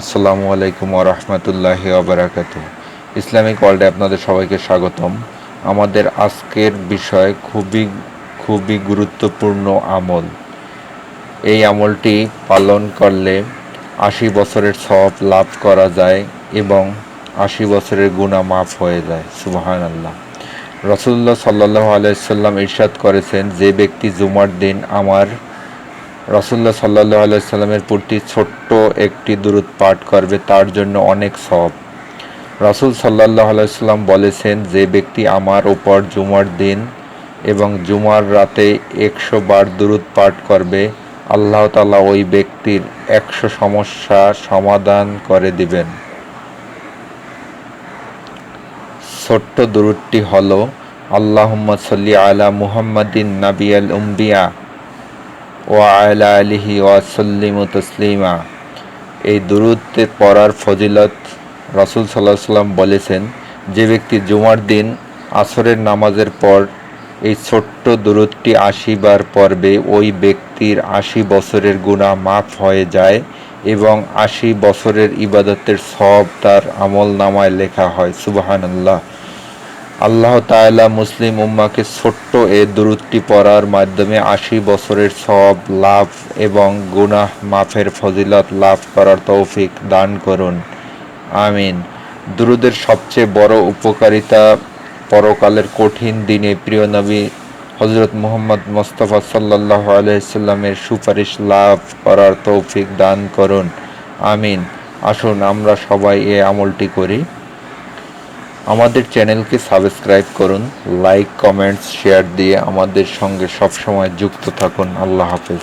আসসালামু আলাইকুম ওরহমতুল্লাহ ওবরাকাত ইসলামিক ওয়ার্ল্ডে আপনাদের সবাইকে স্বাগতম। আমাদের আজকের বিষয় খুবই খুবই গুরুত্বপূর্ণ আমল। এই আমলটি পালন করলে আশি বছরের সব লাভ করা যায় এবং আশি বছরের গুণা মাফ হয়ে যায়। সুবাহান আল্লাহ রসুল্লাহ সাল্লাহ আলাইসাল্লাম ইরশাদ করেছেন, যে ব্যক্তি জুমার দিন আমার রসুল্লাহ সাল্লাহ আলাইসাল্লামের প্রতি ছোট্ট একটি দূরত পাঠ করবে, তার জন্য অনেক সব রসুল সাল্লাহ আলাইসাল্লাম বলেছেন, যে ব্যক্তি আমার ওপর জুমার দিন এবং জুমার রাতে একশো বার দূরত পাঠ করবে, আল্লাহ তালা ওই ব্যক্তির একশো সমস্যা সমাধান করে দিবেন। ছোট্ট দূরটি হল, আল্লাহম্মা সাল্লি আলা মুহাম্মাদিন নাবিয়াল উম্বিয়া। আলা আলিহি ওয়াসাল্লিম তসলিমা। এই দুরুদে পড়ার ফজিলত রসুল সাল্লাহ সাল্লাম বলেছেন, যে ব্যক্তি জুমার দিন আসরের নামাজের পর এই ছোট্ট দূরত্বটি আশি পর্বে ওই ব্যক্তির আশি বছরের গুণা মাফ হয়ে যায় এবং আশি বছরের ইবাদতের সব তার আমল নামায় লেখা হয়। সুবাহান আল্লাহ আল্লাহ তাআলা মুসলিম উম্মাকে ছোট্ট এ দুরুদটি পড়ার মাধ্যমে আশি বছরের সব লাভ এবং গুনাহ মাফের ফজিলত লাভ করার তৌফিক দান করুন। আমিন। দুরুদের সবচেয়ে বড় উপকারিতা পরকালের কঠিন দিনে প্রিয় নবী হজরত মোহাম্মদ মোস্তফা সাল্লাহ আলহিসাল্লামের সুপারিশ লাভ করার তৌফিক দান করুন। আমিন। আসুন আমরা সবাই এ আমলটি করি। আমাদের চ্যানেলকে সাবস্ক্রাইব করুন, লাইক, কমেন্টস, শেয়ার দিয়ে আমাদের সঙ্গে সবসময় যুক্ত থাকুন। আল্লাহ হাফেজ।